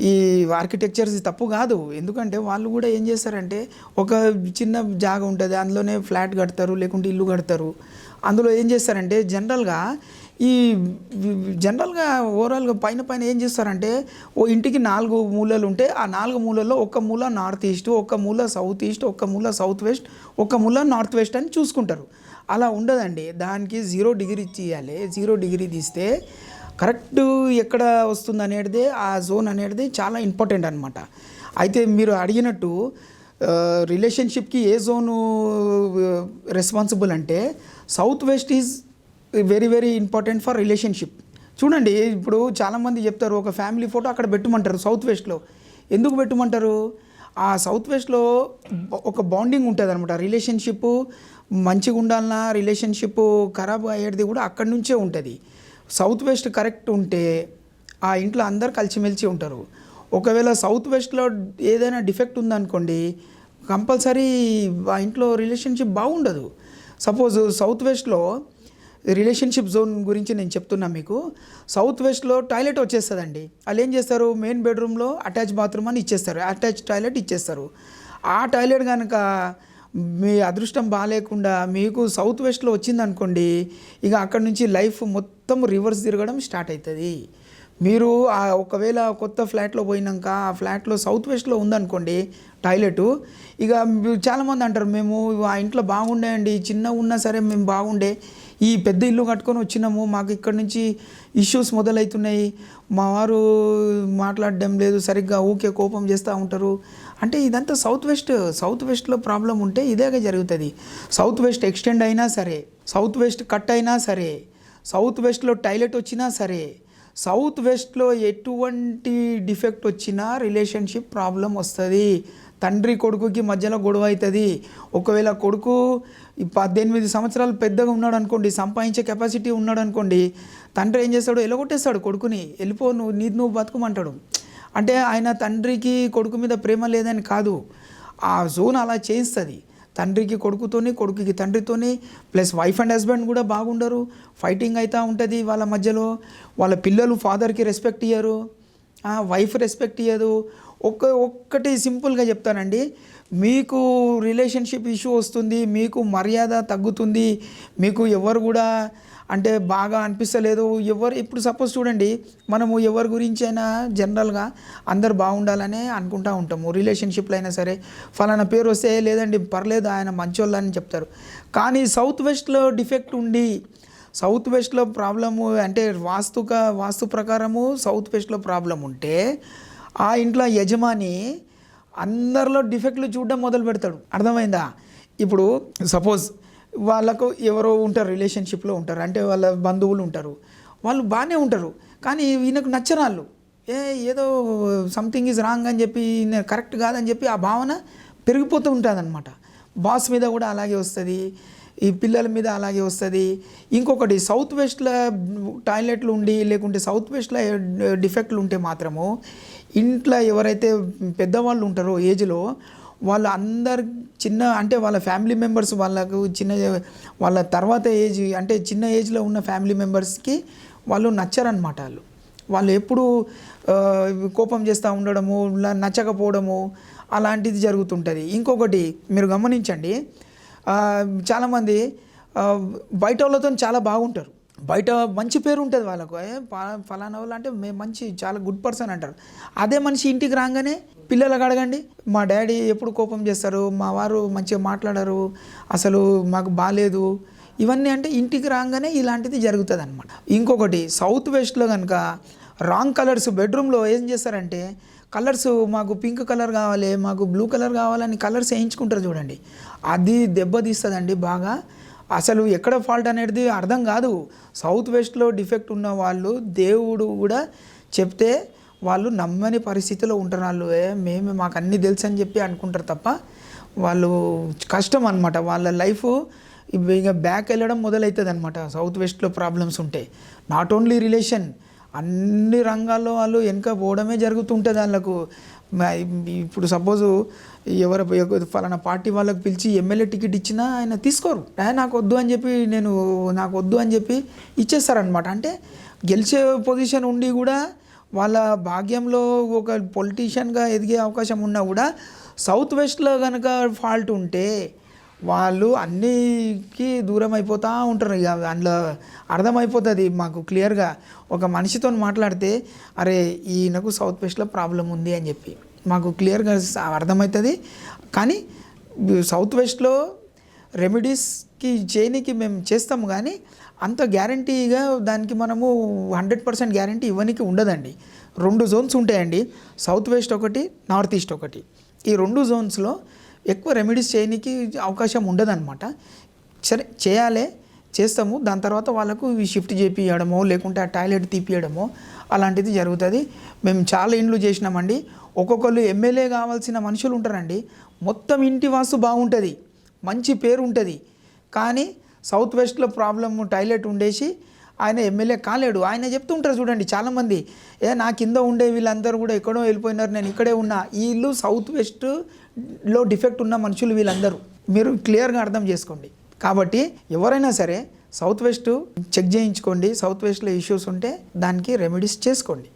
ఈ ఆర్కిటెక్చర్స్ తప్పు కాదు. ఎందుకంటే వాళ్ళు కూడా ఏం చేస్తారంటే ఒక చిన్న జాగా ఉంటుంది అందులోనే ఫ్లాట్ కడతారు లేకుంటే ఇల్లు కడతారు. అందులో ఏం చేస్తారంటే జనరల్గా ఈ జనరల్గా ఓవరాల్గా పైన పైన ఏం చేస్తారంటే ఓ ఇంటికి నాలుగు మూలలు ఉంటే ఆ నాలుగు మూలల్లో ఒక మూల నార్త్ ఈస్ట్ ఒక మూల సౌత్ ఈస్ట్ ఒక మూల సౌత్ వెస్ట్ ఒక మూల నార్త్ వెస్ట్ అని చూసుకుంటారు. అలా ఉండదండి. దానికి జీరో డిగ్రీ తీయాలి జీరో డిగ్రీ తీస్తే కరెక్ట్ ఎక్కడ వస్తుంది అనేది ఆ జోన్ అనేది చాలా ఇంపార్టెంట్ అనమాట అయితే మీరు అడిగినట్టు రిలేషన్షిప్కి ఏ జోను రెస్పాన్సిబుల్ అంటే south west is very very important for relationship. చూడండి ఇప్పుడు చాలామంది చెప్తారు ఒక ఫ్యామిలీ ఫోటో అక్కడ పెట్టమంటారు సౌత్ వెస్ట్లో. ఎందుకు పెట్టమంటారు? ఆ సౌత్ వెస్ట్లో ఒక బాండింగ్ ఉంటుంది అనమాట రిలేషన్షిప్ మంచిగా ఉండాలన్నా రిలేషన్షిప్ ఖరాబ్ అయ్యేది కూడా అక్కడి నుంచే ఉంటుంది. సౌత్ వెస్ట్ కరెక్ట్ ఉంటే ఆ ఇంట్లో అందరు కలిసిమెలిసి ఉంటారు. ఒకవేళ సౌత్ వెస్ట్లో ఏదైనా డిఫెక్ట్ ఉందనుకోండి కంపల్సరీ ఆ ఇంట్లో రిలేషన్షిప్ బాగుండదు. సపోజ్ సౌత్ వెస్ట్లో రిలేషన్షిప్ జోన్ గురించి నేను చెప్తున్నా మీకు. సౌత్ వెస్ట్లో టాయిలెట్ వచ్చేస్తుందండి. వాళ్ళు ఏం చేస్తారు? మెయిన్ బెడ్రూమ్లో అటాచ్ బాత్రూమ్ అని ఇచ్చేస్తారు. అటాచ్ టాయిలెట్ ఇచ్చేస్తారు. ఆ టాయిలెట్ కనుక మీ అదృష్టం బాగాలేకుండా మీకు సౌత్ వెస్ట్లో వచ్చిందనుకోండి ఇక అక్కడ నుంచి లైఫ్ మొత్తం రివర్స్ తిరగడం స్టార్ట్ అవుతుంది మీరు ఒకవేళ కొత్త ఫ్లాట్లో పోయినాక ఆ ఫ్లాట్లో సౌత్ వెస్ట్లో ఉందనుకోండి టాయిలెట్ ఇక మీరు చాలామంది అంటారు మేము ఆ ఇంట్లో బాగుండే అండి చిన్న ఉన్నా సరే మేము బాగుండే ఈ పెద్ద ఇల్లు కట్టుకొని వచ్చినాము. మాకు ఇక్కడ నుంచి ఇష్యూస్ మొదలవుతున్నాయి మా వారు మాట్లాడడం లేదు. సరిగ్గా ఊకే కోపం చేస్తూ ఉంటారు. అంటే ఇదంతా సౌత్ వెస్ట్ సౌత్ వెస్ట్లో ప్రాబ్లం ఉంటే ఇదేగా జరుగుతుంది. సౌత్ వెస్ట్ ఎక్స్టెండ్ అయినా సరే సౌత్ వెస్ట్ కట్ అయినా సరే సౌత్ వెస్ట్లో టాయిలెట్ వచ్చినా సరే సౌత్ వెస్ట్లో ఎటువంటి డిఫెక్ట్ వచ్చినా రిలేషన్షిప్ ప్రాబ్లం వస్తుంది. తండ్రి కొడుకుకి మధ్యలో గొడవ అవుతుంది. ఒకవేళ కొడుకు పద్దెనిమిది సంవత్సరాలు పెద్దగా ఉన్నాడు అనుకోండి సంపాదించే కెపాసిటీ ఉన్నాడు అనుకోండి తండ్రి ఏం చేస్తాడు? ఎలగొట్టేస్తాడు కొడుకుని. వెళ్ళిపో నువ్వు నీది నువ్వు బతుకమంటాడు. అంటే ఆయన తండ్రికి కొడుకు మీద ప్రేమ లేదని కాదు. ఆ జోన్ అలా చేయిస్తుంది. తండ్రికి కొడుకుతోని కొడుకుకి తండ్రితోని ప్లస్ వైఫ్ అండ్ హస్బెండ్ కూడా బాగుండరు. ఫైటింగ్ అవుతూ ఉంటుంది వాళ్ళ మధ్యలో. వాళ్ళ పిల్లలు ఫాదర్కి రెస్పెక్ట్ ఇయ్యరు. వైఫ్ రెస్పెక్ట్ ఇయ్యదు. ఒక్క ఒక్కటి సింపుల్గా చెప్తానండి. మీకు రిలేషన్షిప్ ఇష్యూ వస్తుంది మీకు మర్యాద తగ్గుతుంది మీకు ఎవరు కూడా అంటే బాగా అనిపిస్తలేదు. ఎవరు ఇప్పుడు సపోజ్ చూడండి మనము ఎవరి గురించి అయినా జనరల్గా అందరు బాగుండాలనే అనుకుంటా ఉంటాము. రిలేషన్షిప్లో అయినా సరే ఫలానా పేరు వస్తే లేదండి పర్లేదు ఆయన మంచోళ్ళని అని చెప్తారు. కానీ సౌత్ వెస్ట్లో డిఫెక్ట్ ఉండి సౌత్ వెస్ట్లో ప్రాబ్లము అంటే వాస్తుక వాస్తు ప్రకారము సౌత్ వెస్ట్లో ప్రాబ్లం ఉంటే ఆ ఇంట్లో యజమాని అందరిలో డిఫెక్ట్లు చూడడం మొదలు పెడతాడు. అర్థమైందా? ఇప్పుడు సపోజ్ వాళ్ళకు ఎవరో ఉంటారు రిలేషన్షిప్లో ఉంటారు అంటే వాళ్ళ బంధువులు ఉంటారు. వాళ్ళు బాగానే ఉంటారు కానీ ఈయనకు నచ్చరాళ్ళు ఏ ఏదో సంథింగ్ ఈజ్ రాంగ్ అని చెప్పి కరెక్ట్ కాదని చెప్పి ఆ భావన పెరిగిపోతూ ఉంటుందన్నమాట. బాస్ మీద కూడా అలాగే వస్తుంది ఈ పిల్లల మీద అలాగే వస్తుంది. ఇంకొకటి సౌత్ వెస్ట్లో టాయిలెట్లు ఉండి లేకుంటే సౌత్ వెస్ట్లో డిఫెక్ట్లు ఉంటే మాత్రము ఇంట్లో ఎవరైతే పెద్దవాళ్ళు ఉంటారో ఏజ్లో వాళ్ళు అందరు చిన్న అంటే వాళ్ళ ఫ్యామిలీ మెంబర్స్ వాళ్ళకు చిన్న వాళ్ళ తర్వాత ఏజ్ అంటే చిన్న ఏజ్లో ఉన్న ఫ్యామిలీ మెంబర్స్కి వాళ్ళు నచ్చరనమాట వాళ్ళు. వాళ్ళు ఎప్పుడు కోపం చేస్తూ ఉండడము నచ్చకపోవడము అలాంటిది జరుగుతుంటుంది. ఇంకొకటి మీరు గమనించండి చాలామంది బయట వాళ్ళతో చాలా బాగుంటారు. బయట మంచి పేరు ఉంటుంది వాళ్ళకు. ఫలానా వాళ్ళు అంటే మేము మంచి చాలా గుడ్ పర్సన్ అంటారు. అదే మనిషి ఇంటికి రాగానే పిల్లలకు అడగండి. మా డాడీ ఎప్పుడు కోపం చేస్తారు? మా వారు మంచిగా మాట్లాడరు. అసలు మాకు బాగాలేదు ఇవన్నీ అంటే ఇంటికి రాగానే ఇలాంటిది జరుగుతుంది అనమాట ఇంకొకటి సౌత్ వెస్ట్లో కనుక రాంగ్ కలర్స్ బెడ్రూమ్లో ఏం చేస్తారంటే కలర్స్ మాకు పింక్ కలర్ కావాలి మాకు బ్లూ కలర్ కావాలని కలర్స్ వేయించుకుంటారు చూడండి. అది దెబ్బతీస్తుందండి బాగా. అసలు ఎక్కడ ఫాల్ట్ అనేది అర్థం కాదు. సౌత్ వెస్ట్లో డిఫెక్ట్ ఉన్న వాళ్ళు దేవుడు కూడా చెప్తే వాళ్ళు నమ్మని పరిస్థితిలో ఉంటారు వాళ్ళు ఏ మేము మాకు అన్నీ తెలుసు అని చెప్పి అనుకుంటారు తప్ప వాళ్ళు కష్టం అనమాట వాళ్ళ లైఫ్ ఇక బ్యాక్ వెళ్ళడం మొదలవుతుంది అనమాట సౌత్ వెస్ట్లో ప్రాబ్లమ్స్ ఉంటాయి నాట్ ఓన్లీ రిలేషన్ అన్ని రంగాల్లో వాళ్ళు వెనక పోవడమే జరుగుతుంటుంది వాళ్ళకు ఇప్పుడు సపోజు ఎవరు ఫలానా పార్టీ వాళ్ళకి పిలిచి ఎమ్మెల్యే టికెట్ ఇచ్చినా ఆయన తీసుకోరు. ఆయన నాకు వద్దు అని చెప్పి నేను నాకు వద్దు అని చెప్పి ఇచ్చేస్తారనమాట అంటే గెలిచే పొజిషన్ ఉండి కూడా వాళ్ళ భాగ్యంలో ఒక పొలిటీషియన్గా ఎదిగే అవకాశం ఉన్నా కూడా సౌత్ వెస్ట్లో కనుక ఫాల్ట్ ఉంటే వాళ్ళు అన్నికి దూరం అయిపోతూ ఉంటారు. ఇక అందులో అర్థమైపోతుంది మాకు క్లియర్గా. ఒక మనిషితో మాట్లాడితే అరే ఈయనకు సౌత్ వెస్ట్లో ప్రాబ్లం ఉంది అని చెప్పి. మాకు క్లియర్గా అర్థమవుతుంది కానీ సౌత్ వెస్ట్లో రెమెడీస్కి చేయనికి మేము చేస్తాము కానీ అంత గ్యారంటీగా దానికి మనము హండ్రెడ్ పర్సెంట్ గ్యారంటీ ఇవ్వనికి ఉండదండి. రెండు జోన్స్ ఉంటాయండి. సౌత్ వెస్ట్ ఒకటి నార్త్ ఈస్ట్ ఒకటి. ఈ రెండు జోన్స్లో ఎక్కువ రెమెడీస్ చేయడానికి అవకాశం ఉండదన్నమాట. సరే చేయాలి చేస్తాము. దాని తర్వాత వాళ్ళకు ఇవి షిఫ్ట్ చేపియడమో లేకుంటే ఆ టాయిలెట్ తీపియడమో అలాంటిది జరుగుతుంది. మేము చాలా ఇండ్లు చేసినామండి. ఒక్కొక్కరు ఎమ్మెల్యే కావాల్సిన మనుషులు ఉంటారండి. మొత్తం ఇంటి వాస్తు బాగుంటుంది. మంచి పేరు ఉంటుంది కానీ సౌత్ వెస్ట్లో ప్రాబ్లమ్ టాయిలెట్ ఉండేసి ఆయన ఎమ్మెల్యే కాలేడు. ఆయన చెప్తుంటారు చూడండి చాలామంది. ఏ నా కింద ఉండే వీళ్ళందరూ కూడా ఎక్కడో వెళ్ళిపోయినారు నేను ఇక్కడే ఉన్నా. ఈ ఇల్లు సౌత్ లో డిఫెక్ట్ ఉన్న మనుషులు వీళ్ళందరూ. మీరు క్లియర్గా అర్థం చేసుకోండి. కాబట్టి ఎవరైనా సరే సౌత్ వెస్ట్ చెక్ చేయించుకోండి. సౌత్ వెస్ట్లో ఇష్యూస్ ఉంటే దానికి రెమెడీస్ చేసుకోండి.